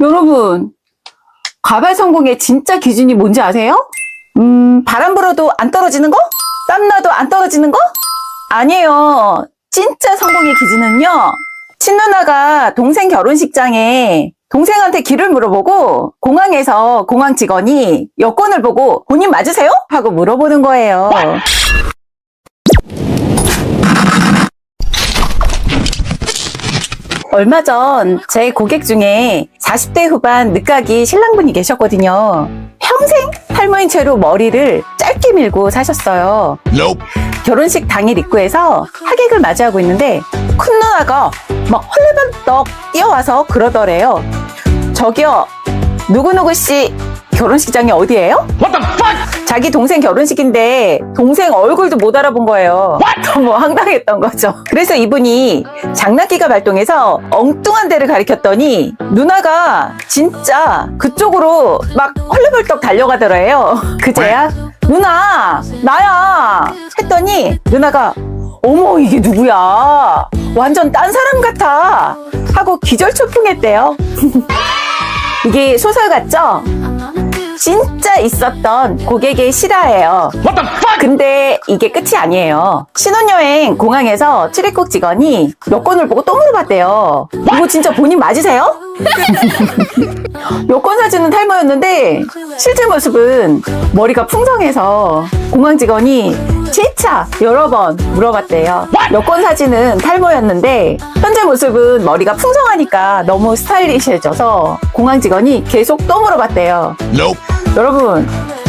여러분, 가발 성공의 진짜 기준이 뭔지 아세요? 음, 바람 불어도 안 떨어지는 거? 땀나도 안 떨어지는 거? 아니에요. 진짜 성공의 기준은요. 친누나가 동생 결혼식장에 동생한테 길을 물어보고 공항에서 공항 직원이 여권을 보고 본인 맞으세요? 하고 물어보는 거예요. 얼마 전 제 고객 중에 40대 후반 늦가기 신랑분이 계셨거든요. 평생 탈모인 채로 머리를 짧게 밀고 사셨어요. Nope. 결혼식 당일 입구에서 하객을 맞이하고 있는데 큰 누나가 막 헐레벌떡 뛰어와서 그러더래요. 저기요, 누구누구 씨 결혼식장이 어디예요? What the fuck? 자기 동생 결혼식인데 동생 얼굴도 못 알아본 거예요. 너무 황당했던 거죠. 그래서 이분이 장난기가 발동해서 엉뚱한 데를 가리켰더니 누나가 진짜 그쪽으로 막 헐레벌떡 달려가더래요. 그제야 누나 나야 했더니 누나가 어머 이게 누구야 완전 딴 사람 같아 하고 기절초풍했대요. 이게 소설 같죠? 진짜 있었던 고객의 실화예요. 근데 이게 끝이 아니에요. 신혼여행 공항에서 출입국 직원이 여권을 보고 또 물어봤대요. 이거 진짜 본인 맞으세요? 여권 사진은 탈모였는데 실제 모습은 머리가 풍성해서 공항 직원이 재차 여러 번 물어봤대요. 여권 사진은 탈모였는데 현재 모습은 머리가 풍성하니까 너무 스타일리시해져서 공항 직원이 계속 또 물어봤대요. Nope. 여러분,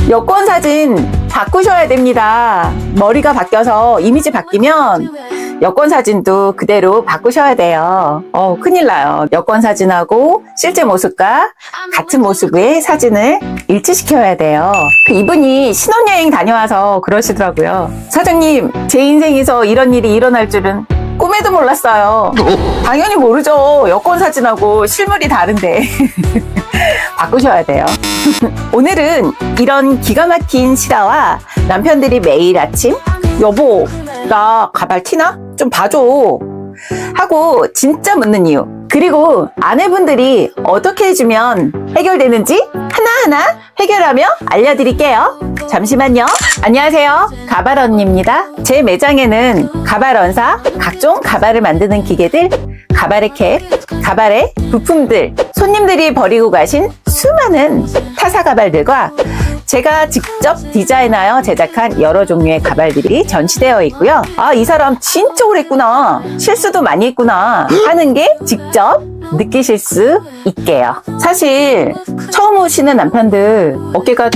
여권 사진 바꾸셔야 됩니다. 머리가 바뀌어서 이미지 바뀌면 여권 사진도 그대로 바꾸셔야 돼요. 어, 큰일 나요. 여권 사진하고 실제 모습과 같은 모습의 사진을 일치시켜야 돼요. 그 이분이 신혼여행 다녀와서 그러시더라고요. 사장님, 제 인생에서 이런 일이 일어날 줄은 꿈에도 몰랐어요. 당연히 모르죠. 여권 사진하고 실물이 다른데. 바꾸셔야 돼요. 오늘은 이런 기가 막힌 실화와 남편들이 매일 아침 여보 나 가발 티나? 좀 봐줘 하고 진짜 묻는 이유 그리고 아내분들이 어떻게 해주면 해결되는지 하나하나 해결하며 알려드릴게요 잠시만요 안녕하세요 가발 언니입니다 제 매장에는 가발 원사 각종 가발을 만드는 기계들 가발의 캡, 가발의 부품들, 손님들이 버리고 가신 수많은 타사 가발들과 제가 직접 디자인하여 제작한 여러 종류의 가발들이 전시되어 있고요. 아, 이 사람 진짜 오래 했구나. 실수도 많이 했구나. 하는 게 직접 느끼실 수 있게요. 사실 처음 오시는 남편들 어깨가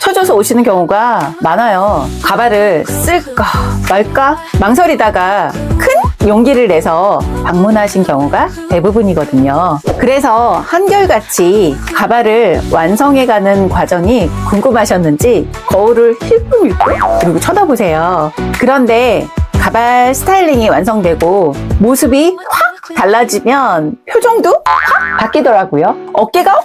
쳐져서 오시는 경우가 많아요. 가발을 쓸까 말까 망설이다가 큰 용기를 내서 방문하신 경우가 대부분이거든요. 그래서 한결같이 가발을 완성해가는 과정이 궁금하셨는지 거울을 힐끔힐끔 그리고 쳐다보세요. 그런데 가발 스타일링이 완성되고 모습이 확 달라지면 표정도 확 바뀌더라고요. 어깨가 확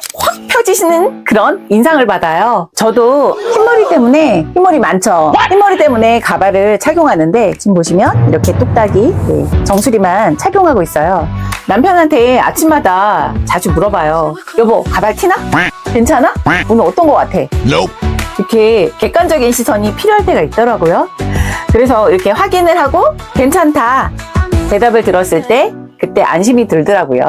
펴지시는 그런 인상을 받아요. 저도 흰머리 때문에 흰머리 많죠. 흰머리 때문에 가발을 착용하는데 지금 보시면 이렇게 뚝딱이 네, 정수리만 착용하고 있어요. 남편한테 아침마다 자주 물어봐요. 여보 가발 티나? 괜찮아? 오늘 어떤 거 같아? 이렇게 객관적인 시선이 필요할 때가 있더라고요. 그래서 이렇게 확인을 하고 괜찮다 대답을 들었을 때 그때 안심이 들더라고요.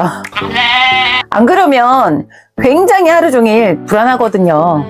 안 그러면 굉장히 하루 종일 불안하거든요.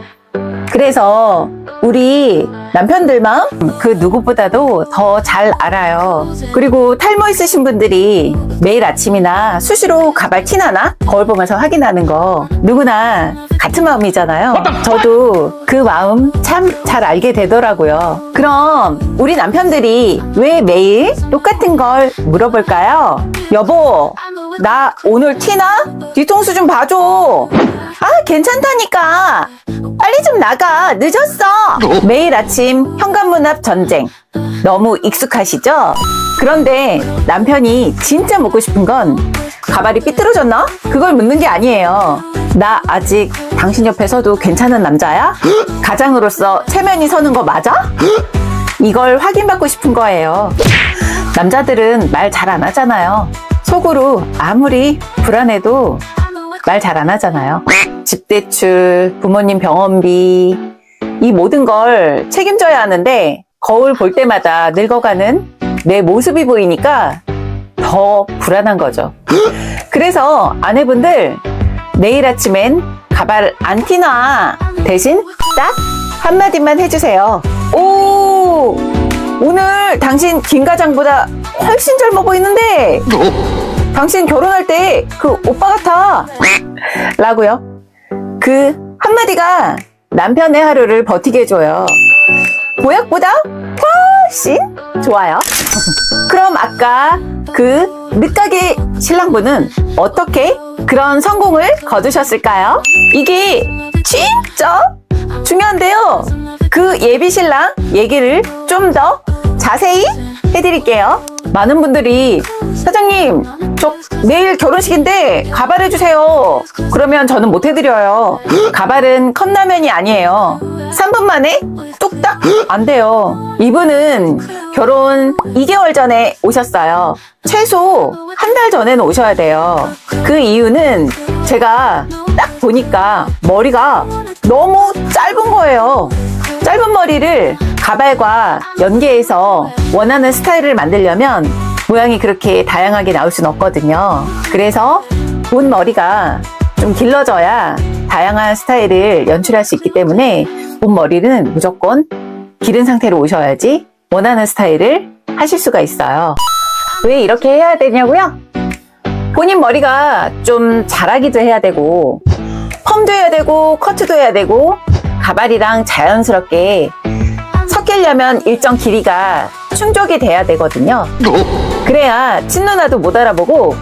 그래서 우리 남편들 마음 그 누구보다도 더 잘 알아요. 그리고 탈모 있으신 분들이 매일 아침이나 수시로 가발 티나나 거울 보면서 확인하는 거 누구나 같은 마음이잖아요. 저도 그 마음 참 잘 알게 되더라고요. 그럼 우리 남편들이 왜 매일 똑같은 걸 물어볼까요? 여보, 나 오늘 티나? 뒤통수 좀 봐줘. 아, 괜찮다니까. 빨리 좀 나가. 늦었어. 매일 아침 현관문 앞 전쟁. 너무 익숙하시죠? 그런데 남편이 진짜 묻고 싶은 건 가발이 삐뚤어졌나? 그걸 묻는 게 아니에요. 나 아직 당신 옆에 서도 괜찮은 남자야? 가장으로서 체면이 서는 거 맞아? 이걸 확인받고 싶은 거예요. 남자들은 말 잘 안 하잖아요. 속으로 아무리 불안해도 말 잘 안 하잖아요. 집 대출, 부모님 병원비, 이 모든 걸 책임져야 하는데 거울 볼 때마다 늙어가는 내 모습이 보이니까 더 불안한 거죠. 그래서 아내분들 내일 아침엔 가발 안 티나 대신 딱 한마디만 해주세요. 오! 오늘 당신 김과장보다 훨씬 젊어 보이는데 당신 결혼할 때 그 오빠 같아 라고요. 그 한마디가 남편의 하루를 버티게 해줘요. 보약보다 훨씬 좋아요. 그럼 아까 그 늦가게 신랑분은 어떻게 그런 성공을 거두셨을까요? 이게 진짜 중요한데요. 그 예비 신랑 얘기를 좀 더 자세히 해드릴게요. 많은 분들이 사장님, 저 내일 결혼식인데 가발 해주세요. 그러면 저는 못 해드려요. 가발은 컵라면이 아니에요. 3분 만에 뚝딱 안 돼요. 이분은 결혼 2개월 전에 오셨어요. 최소 한 달 전에는 오셔야 돼요. 그 이유는 제가 딱 보니까 머리가 너무 짧은 거예요. 짧은 머리를 가발과 연계해서 원하는 스타일을 만들려면 모양이 그렇게 다양하게 나올 수는 없거든요. 그래서 본 머리가 좀 길러져야 다양한 스타일을 연출할 수 있기 때문에 본 머리는 무조건 기른 상태로 오셔야지 원하는 스타일을 하실 수가 있어요. 왜 이렇게 해야 되냐고요? 본인 머리가 좀 자라기도 해야 되고 펌도 해야 되고 커트도 해야 되고 가발이랑 자연스럽게 섞이려면 일정 길이가 충족이 돼야 되거든요. 그래야 친누나도 못 알아보고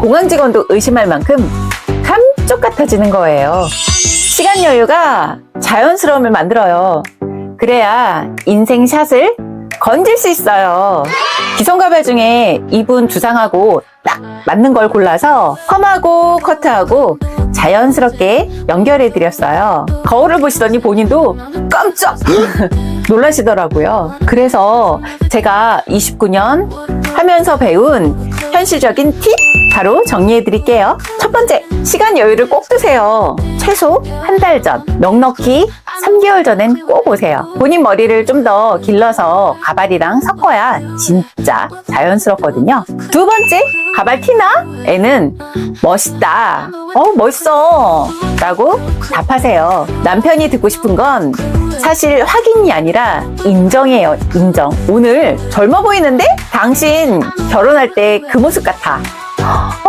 공항 직원도 의심할 만큼 감쪽 같아지는 거예요. 시간 여유가 자연스러움을 만들어요. 그래야 인생 샷을 건질 수 있어요. 기성가발 중에 이분 두상하고 딱 맞는 걸 골라서 펌하고 커트하고 자연스럽게 연결해 드렸어요. 거울을 보시더니 본인도 깜짝 놀라시더라고요. 그래서 제가 29년 하면서 배운 현실적인 팁 바로 정리해 드릴게요. 첫 번째, 시간 여유를 꼭 두세요. 최소 한 달 전, 넉넉히 3개월 전엔 꼭 오세요. 본인 머리를 좀 더 길러서 가발이랑 섞어야 진짜 자연스럽거든요. 두 번째, 가발 티나? 애는 멋있다. 어, 멋있어. 라고 답하세요. 남편이 듣고 싶은 건 사실 확인이 아니라 인정이에요, 인정. 오늘 젊어 보이는데? 당신 결혼할 때 그 모습 같아.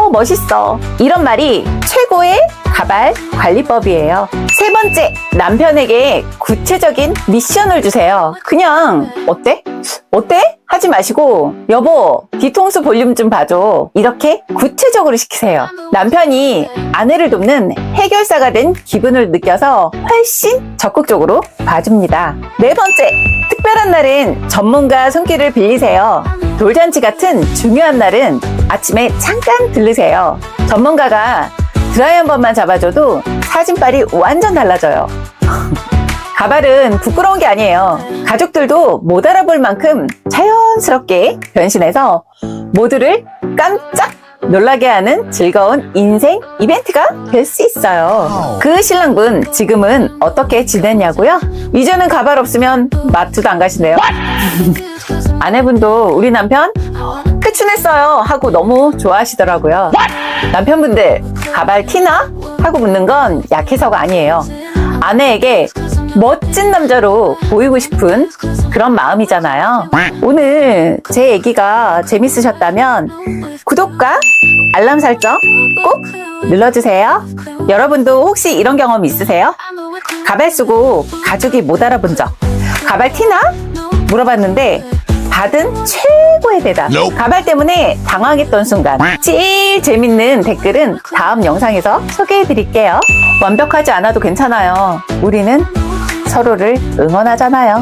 어, 멋있어. 이런 말이 최고의 가발 관리법이에요. 세 번째, 남편에게 구체적인 미션을 주세요. 그냥, 어때? 어때? 하지 마시고, 여보, 뒤통수 볼륨 좀 봐줘. 이렇게 구체적으로 시키세요. 남편이 아내를 돕는 해결사가 된 기분을 느껴서 훨씬 적극적으로 봐줍니다. 네 번째, 특별한 날엔 전문가 손길을 빌리세요. 돌잔치 같은 중요한 날은 아침에 잠깐 들르세요. 전문가가 드라이 한 번만 잡아줘도 사진빨이 완전 달라져요. 가발은 부끄러운 게 아니에요. 가족들도 못 알아볼 만큼 자연스럽게 변신해서 모두를 깜짝 놀라게 하는 즐거운 인생 이벤트가 될 수 있어요. 그 신랑분 지금은 어떻게 지냈냐고요? 이제는 가발 없으면 마트도 안 가시네요. 아내분도 우리 남편 크춘했어요 하고 너무 좋아하시더라고요. 남편분들 가발 티나? 하고 묻는 건 약해서가 아니에요. 아내에게 멋진 남자로 보이고 싶은 그런 마음이잖아요. 오늘 제 얘기가 재밌으셨다면 구독과 알람 설정 꼭 눌러주세요. 여러분도 혹시 이런 경험 있으세요? 가발 쓰고 가족이 못 알아본 적. 가발 티나? 물어봤는데 받은 최고의 대답. 가발 때문에 당황했던 순간. 제일 재밌는 댓글은 다음 영상에서 소개해 드릴게요. 완벽하지 않아도 괜찮아요. 우리는 서로를 응원하잖아요.